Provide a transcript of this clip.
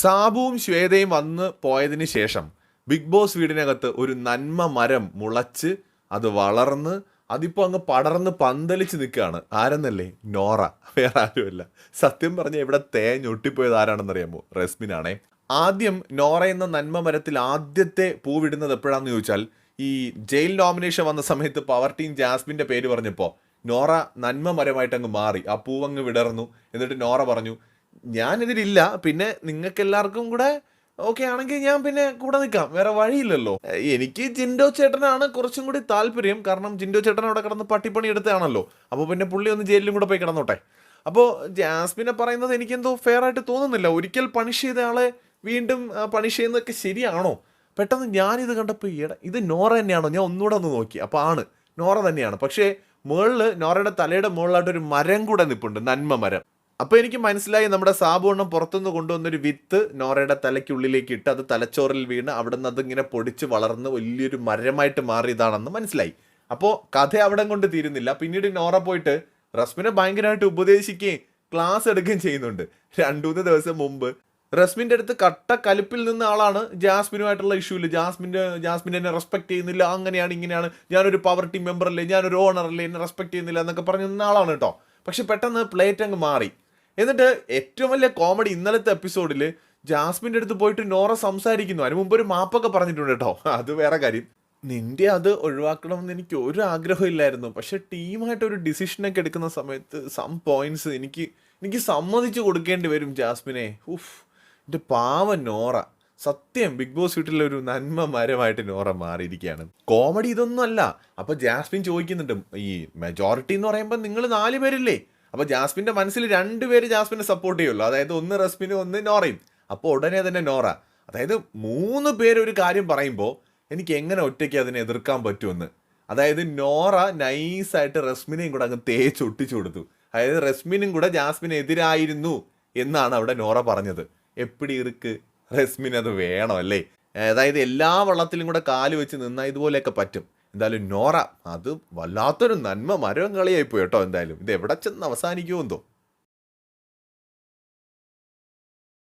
സാബുവും ശ്വേതയും വന്ന് പോയതിന് ശേഷം ബിഗ് ബോസ് വീടിനകത്ത് ഒരു നന്മ മരം മുളച്ച് അത് വളർന്ന് അതിപ്പോൾ അങ്ങ് പടർന്ന് പന്തലിച്ച് നിൽക്കുകയാണ്. ആരെന്നല്ലേ? നോറ. വേറെ ആരുമല്ല. സത്യം പറഞ്ഞാൽ ഇവിടെ തേഞ്ഞൊട്ടിപ്പോയത് ആരാണെന്നറിയാമോ? റെസ്മിനാണേ. ആദ്യം നോറ എന്ന നന്മ മരത്തിൽ ആദ്യത്തെ പൂവിടുന്നത് എപ്പോഴാണെന്ന് ചോദിച്ചാൽ ഈ ജയിൽ നോമിനേഷൻ വന്ന സമയത്ത് പവർ ടീം ജാസ്മിന്റെ പേര് പറഞ്ഞപ്പോൾ നോറ നന്മ മരമായിട്ട് അങ്ങ് മാറി. ആ പൂവങ്ങ് വിടർന്നു. എന്നിട്ട് നോറ പറഞ്ഞു ഞാനിതിലില്ല പിന്നെ നിങ്ങൾക്ക് എല്ലാവർക്കും കൂടെ ഓക്കെ ആണെങ്കിൽ ഞാൻ പിന്നെ കൂടെ നിൽക്കാം. വേറെ വഴിയില്ലല്ലോ. എനിക്ക് ജിൻഡോ ചേട്ടനാണ് കുറച്ചും കൂടി താല്പര്യം. കാരണം ജിൻഡോ ചേട്ടൻ അവിടെ കിടന്ന് പട്ടിപ്പണി എടുത്തതാണല്ലോ. അപ്പോൾ പിന്നെ പുള്ളി ഒന്ന് ജയിലിലും കൂടെ പോയി കിടന്നോട്ടെ. അപ്പോൾ ജാസ്മിനെ പറയുന്നത് എനിക്കെന്തോ ഫെയർ ആയിട്ട് തോന്നുന്നില്ല. ഒരിക്കൽ പണിഷ് ചെയ്ത ആളെ വീണ്ടും പണിഷ് ചെയ്യുന്നതൊക്കെ ശരിയാണോ? പെട്ടെന്ന് ഞാനിത് കണ്ടപ്പോൾ ഈട ഇത് നോറ തന്നെയാണോ? ഞാൻ ഒന്നുകൂടെ ഒന്ന് നോക്കി. അപ്പോൾ ആണ്. നോറ തന്നെയാണ്. പക്ഷേ മുകളിൽ നോറയുടെ തലയുടെ മുകളിലായിട്ട് ഒരു മരം കൂടെ നിൽപ്പുണ്ട് നന്മ മരം അപ്പോൾ എനിക്ക് മനസ്സിലായി നമ്മുടെ സാബുവണ്ണം പുറത്തുനിന്ന് കൊണ്ടുവന്നൊരു വിത്ത് നോറയുടെ തലയ്ക്കുള്ളിലേക്ക് ഇട്ട് അത് തലച്ചോറിൽ വീണ് അവിടെ നിന്ന് അതിങ്ങനെ പൊടിച്ച് വളർന്ന് വലിയൊരു മരമായിട്ട് മാറിയതാണെന്ന് മനസ്സിലായി. അപ്പോൾ കഥ അവിടെ കൊണ്ട് തീരുന്നില്ല. പിന്നീട് നോറ പോയിട്ട് റസ്മിനെ ഭയങ്കരമായിട്ട് ഉപദേശിക്കുകയും ക്ലാസ് എടുക്കുകയും ചെയ്യുന്നുണ്ട്. രണ്ടു മൂന്ന് ദിവസം മുമ്പ്. റസ്മിന്റെ അടുത്ത് കട്ട കലിപ്പിൽ നിന്ന ആളാണ് ജാസ്മിനുമായിട്ടുള്ള ഇഷ്യൂൽ ജാസ്മിന്റെ ജാസ്മിൻ എന്നെ റെസ്പെക്ട് ചെയ്യുന്നില്ല. അങ്ങനെയാണ് ഇങ്ങനെയാണ്. ഞാനൊരു പവർ ടീം മെമ്പർ അല്ലേ? ഞാനൊരു ഓണർ അല്ലേ? എന്നെ റെസ്പെക്ട് ചെയ്യുന്നില്ല എന്നൊക്കെ പറഞ്ഞു നിന്ന ആളാണ് കേട്ടോ. പക്ഷെ പെട്ടെന്ന് പ്ലേറ്റ് അങ്ങ് മാറി. എന്നിട്ട് ഏറ്റവും വലിയ കോമഡി ഇന്നലത്തെ എപ്പിസോഡിൽ ജാസ്മിന്റെ അടുത്ത് പോയിട്ട് നോറ സംസാരിക്കുന്നു. അതിന് മുമ്പ് ഒരു മാപ്പൊക്കെ പറഞ്ഞിട്ടുണ്ട് കേട്ടോ. അത് വേറെ കാര്യം. നിന്റെ അത് ഒഴിവാക്കണമെന്ന് എനിക്ക് ഒരു ആഗ്രഹം ഇല്ലായിരുന്നു. പക്ഷെ ടീമായിട്ട് ഒരു ഡിസിഷനൊക്കെ എടുക്കുന്ന സമയത്ത് സം പോയിന്റ്സ് എനിക്ക് എനിക്ക് സമ്മതിച്ചു കൊടുക്കേണ്ടി വരും ജാസ്മിനെ. ഉഫ് എന്റെ പാവ നോറ. സത്യം ബിഗ് ബോസ് വീട്ടിലെ ഒരു നന്മ മരമായിട്ട് നോറ മാറിയിരിക്കുകയാണ്. കോമഡി ഇതൊന്നും അല്ല. അപ്പൊ ജാസ്മിൻ ചോദിക്കുന്നുണ്ട് ഈ മെജോറിറ്റി എന്ന് പറയുമ്പോൾ നിങ്ങൾ നാല് പേരില്ലേ? അപ്പൊ ജാസ്മിന്റെ മനസ്സിൽ രണ്ടുപേര് ജാസ്മിനെ സപ്പോർട്ട് ചെയ്യുള്ളൂ. അതായത് ഒന്ന് റസ്മിനും ഒന്ന് നോറയും. അപ്പോൾ ഉടനെ തന്നെ നോറ. അതായത് മൂന്ന് പേര് ഒരു കാര്യം പറയുമ്പോൾ എനിക്ക് എങ്ങനെ ഒറ്റയ്ക്ക് അതിനെ എതിർക്കാൻ പറ്റുമെന്ന്. അതായത് നോറ നൈസായിട്ട് റസ്മിനെയും കൂടെ അങ്ങ് തേച്ച് ഒട്ടിച്ചു കൊടുത്തു. അതായത് റസ്മിനും കൂടെ ജാസ്മിന് എതിരായിരുന്നു എന്നാണ് അവിടെ നോറ പറഞ്ഞത്. എപ്പിടി ഇറുക്ക്? റസ്മിൻ അത് വേണം അല്ലേ? അതായത് എല്ലാ വള്ളത്തിലും കൂടെ കാൽ വെച്ച് നിന്നാൽ ഇതുപോലെയൊക്കെ പറ്റും. എന്തായാലും നോറ അത് വല്ലാത്തൊരു നന്മ മരം കളിയായി പോയി കേട്ടോ എന്തായാലും. ഇത് എവിടെ ചെന്ന് അവസാനിക്കുമോ എന്തോ